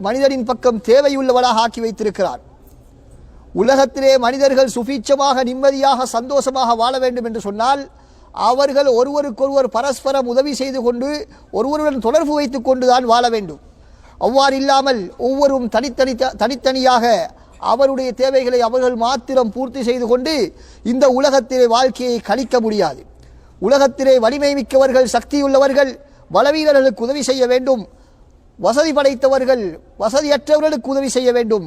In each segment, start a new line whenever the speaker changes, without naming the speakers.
மனிதனின் பக்கம் தேவையுள்ளவளாக ஆக்கி வைத்திருக்கிறார். உலகத்திலே மனிதர்கள் சுபீட்சமாக நிம்மதியாக சந்தோஷமாக வாழ வேண்டும் என்று சொன்னால் அவர்கள் ஒருவருக்கொருவர் பரஸ்பரம் உதவி செய்து கொண்டு ஒருவருடன் தொடர்பு வைத்து கொண்டுதான் வாழ வேண்டும். அவ்வாறு இல்லாமல் ஒவ்வொருவரும் தனித்தனி தனித்தனியாக அவருடைய தேவைகளை அவர்கள் மாத்திரம் பூர்த்தி செய்து கொண்டு இந்த உலகத்திலே வாழ்க்கையை கழிக்க முடியாது. உலகத்திலே வலிமை மிக்கவர்கள் சக்தியுள்ளவர்கள் பலவீனர்களுக்கு உதவி செய்ய வேண்டும். வசதி படைத்தவர்கள் வசதியற்றவர்களுக்கு உதவி செய்ய வேண்டும்.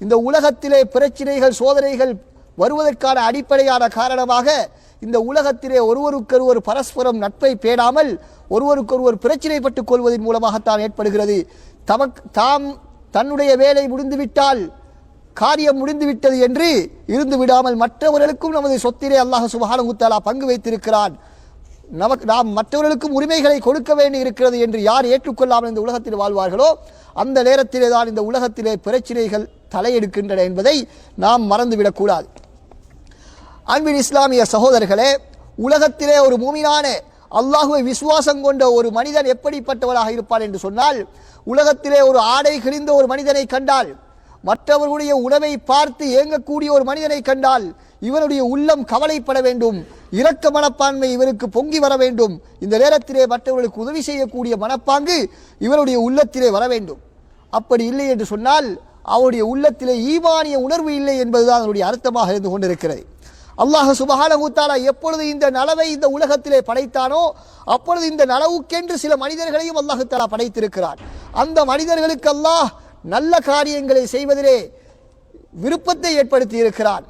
இந்த உலகத்திலே பிரச்சினைகள் சோதனைகள் வருவதற்கான அடிப்படையான காரணமாக இந்த உலகத்திலே ஒருவருக்கொருவர் பரஸ்பரம் நட்பை பேணாமல் ஒருவருக்கொருவர் பிரச்சினைப்பட்டுக் கொள்வதன் மூலமாகத்தான் ஏற்படுகிறது. தமக்கு தாம் தன்னுடைய வேலை முடிந்துவிட்டால் காரியம் முடிந்துவிட்டது என்று இருந்து விடாமல் மற்றவர்களுக்கும் நமது சொத்திலே அல்லாஹ் சுபஹானஹு தஆலா பங்கு வைத்திருக்கிறான். நமக்கு நாம் மற்றவர்களுக்கும் உரிமைகளை கொடுக்க வேண்டி இருக்கிறது என்று யார் ஏற்றுக்கொள்ளாமல் இந்த உலகத்தில் வாழ்வார்களோ அந்த நேரத்திலே தான் இந்த உலகத்திலே பிரச்சினைகள் தலையெடுக்கின்றன என்பதை நாம் மறந்துவிடக்கூடாது அன்பின் இஸ்லாமிய சகோதரர்களே உலகத்திலே ஒரு மூமினான அல்லாஹுவை விசுவாசம் கொண்ட ஒரு மனிதன் எப்படிப்பட்டவராக இருப்பார் என்று சொன்னால் உலகத்திலே ஒரு ஆடை கிழிந்த ஒரு மனிதனை கண்டால் மற்றவர்களுடைய உணவை பார்த்து ஏங்கக்கூடிய ஒரு மனிதனை கண்டால் இவனுடைய உள்ளம் கவலைப்பட வேண்டும். இரக்க மனப்பான்மை இவருக்கு பொங்கி வர வேண்டும். இந்த நேரத்திலே மற்றவர்களுக்கு உதவி செய்யக்கூடிய மனப்பாங்கு இவருடைய உள்ளத்திலே வர வேண்டும். அப்படி இல்லை என்று சொன்னால் அவருடைய உள்ளத்திலே ஈமானிய உணர்வு இல்லை என்பதுதான் அதனுடைய அர்த்தமாக இருந்து கொண்டிருக்கிறது. அல்லாஹ் சுபஹானஹு எப்பொழுது இந்த நலவை இந்த உலகத்திலே படைத்தானோ அப்பொழுது இந்த நலவுக்கென்று சில மனிதர்களையும் அல்லாஹுத்தாலா படைத்திருக்கிறார் அந்த மனிதர்களுக்கு அல்லாஹ் நல்ல காரியங்களை செய்வதிலே விருப்பத்தை ஏற்படுத்தி இருக்கிறான்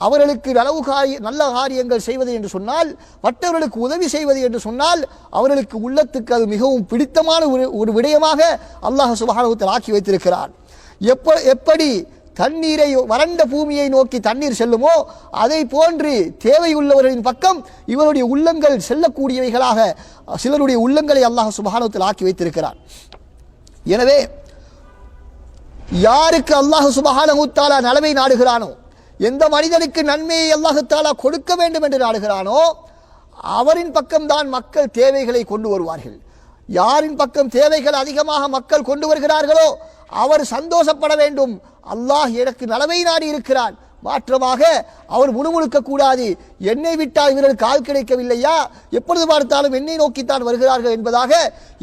அவர்களுக்கு நலவு காரிய நல்ல காரியங்கள் செய்வது என்று சொன்னால் மற்றவர்களுக்கு உதவி செய்வது என்று சொன்னால் அவர்களுக்கு உள்ளத்துக்கு அது மிகவும் பிடித்தமான ஒரு ஒரு விடயமாக அல்லாஹ் சுபஹானஹு ஆக்கி வைத்திருக்கிறார் எப்ப எப்படி தண்ணீரை வறண்ட பூமியை நோக்கி தண்ணீர் செல்லுமோ அதை போன்று தேவையுள்ளவர்களின் பக்கம் இவருடைய உள்ளங்கள் செல்லக்கூடியவைகளாக சிலருடைய உள்ளங்களை அல்லாஹ் சுபஹானத்தில் ஆக்கி வைத்திருக்கிறார் எனவே யாருக்கு அல்லாஹ் சுபஹானகுத்தாலா நலவை நாடுகிறானோ எந்த மனிதனுக்கு நன்மையை அல்லாஹத்தாலா கொடுக்க வேண்டும் என்று நாடுகிறானோ அவரின் பக்கம்தான் மக்கள் தேவைகளை கொண்டு வருவார்கள். யாரின் பக்கம் தேவைகள் அதிகமாக மக்கள் கொண்டு வருகிறார்களோ அவர் சந்தோஷப்பட வேண்டும். அல்லாஹ் எனக்கு நலவை நாடி இருக்கிறான். மாற்றமாக அவர் முணுமுணுக்க கூடாது. என்னை விட்டால் இவர்கள் கால் கிடைக்கவில்லையா? எப்பொழுது பார்த்தாலும் என்னை நோக்கித்தான் வருகிறார்கள் என்பதாக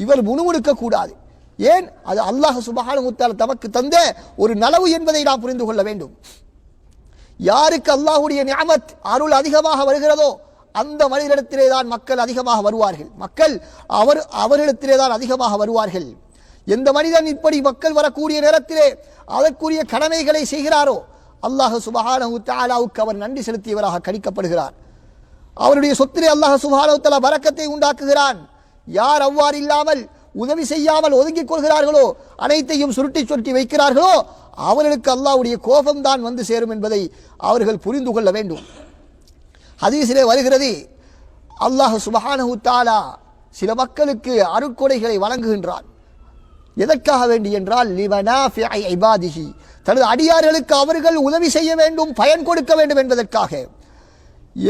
இவர் முணுமுணுக்க கூடாது. ஏன்? அது அல்லாஹ் சுபஹானஹு தஆலா தமக்கு தந்த ஒரு நலவு என்பதை நாம் புரிந்து கொள்ள வேண்டும். யாருக்கு அல்லாஹுடைய ஞாபத் அருள் அதிகமாக வருகிறதோ அந்த மனிதனிடத்திலே தான் மக்கள் அதிகமாக வருவார்கள். மக்கள் அவர் அவரிடத்திலே தான் அதிகமாக வருவார்கள். எந்த மனிதன் இப்படி மக்கள் வரக்கூடிய நேரத்திலே அதற்குரிய கடமைகளை செய்கிறாரோ அல்லாஹ் சுபஹானஹு தாலாவுக்கு அவர் நன்றி செலுத்தியவராக கணிக்கப்படுகிறார். அவருடைய சொத்திலே அல்லாஹ் சுபஹானு தலா வரக்கத்தை உண்டாக்குகிறான். யார் அவ்வாறு இல்லாமல் உதவி செய்யாமல் ஒதுங்கிக் கொள்கிறார்களோ? அனைத்தையும் சுருட்டி சுருட்டி வைக்கிறார்களோ? அவர்களுக்கு அல்லாவுடைய கோபம்தான் வந்து சேரும் என்பதை அவர்கள் புரிந்து கொள்ள வேண்டும். ஹதீஸிலே வருகிறது அல்லாஹ் சுபஹானஹு தாலா சில மக்களுக்கு அருட்கொடைகளை வழங்குகின்றான். எதற்காக வேண்டி என்றால் இபாதிஹி. தனது அடியார்களுக்கு அவர்கள் உதவி செய்ய வேண்டும் பயன் கொடுக்க வேண்டும் என்பதற்காக.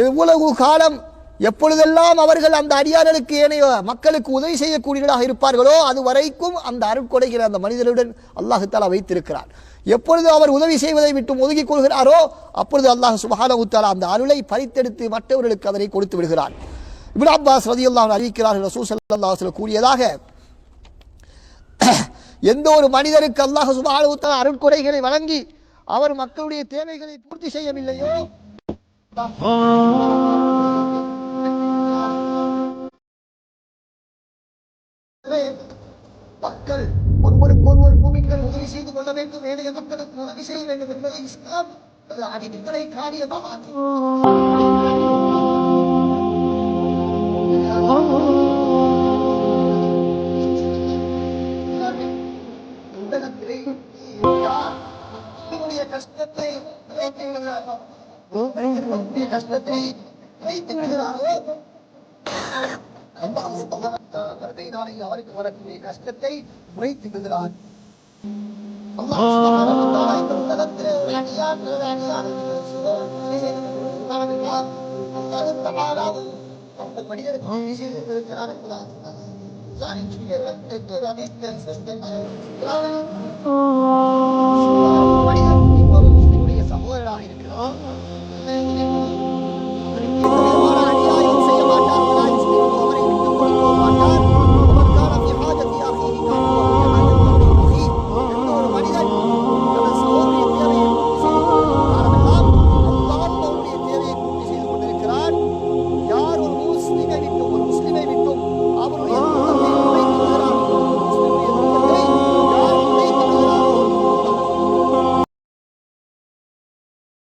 எவ்வளவு காலம் எப்பொழுதெல்லாம் அவர்கள் அந்த அடியார்களுக்கு ஏனைய மக்களுக்கு உதவி செய்யக்கூடியவர்களாக இருப்பார்களோ அது வரைக்கும் அந்த அருட்கொடைகளை அந்த மனிதருடன் அல்லாஹுத்தாலா வைத்திருக்கிறார் எப்பொழுது அவர் உதவி செய்வதை விட்டு ஒதுக்கிக் கொள்கிறாரோ அப்பொழுது அல்லாஹ் சுபஹானஹு தஆலா அந்த அருளை பறித்தெடுத்து மற்றவர்களுக்கு அதனை கொடுத்து விடுகிறார் இப்னு அப்பாஸ் ரலியல்லாஹு அறிவிக்கிறார்கள் ரசூல் ஸல்லல்லாஹு கூறியதாக எந்த ஒரு மனிதருக்கு அல்லாஹ் சுபஹானஹு தஆலா அருட்கொடைகளை வழங்கி அவர் மக்களுடைய தேவைகளை பூர்த்தி செய்யவில்லையோ மக்கள் ஒருவருக்கு ஒருவர் பூமிகள் உதவி செய்து கொள்ள வேண்டும். ஏனைய மக்களுக்கு உதவி செய்ய வேண்டும் என்பதை இஸ்லாம் அது அடிப்படை காரியமாக கஷ்டத்தை கஷ்டத்தை வைத்து விடுகிறாரோ அல்லாஹ் கருணையினாலே அவருக்கு வரக்கூடிய கஷ்டத்தை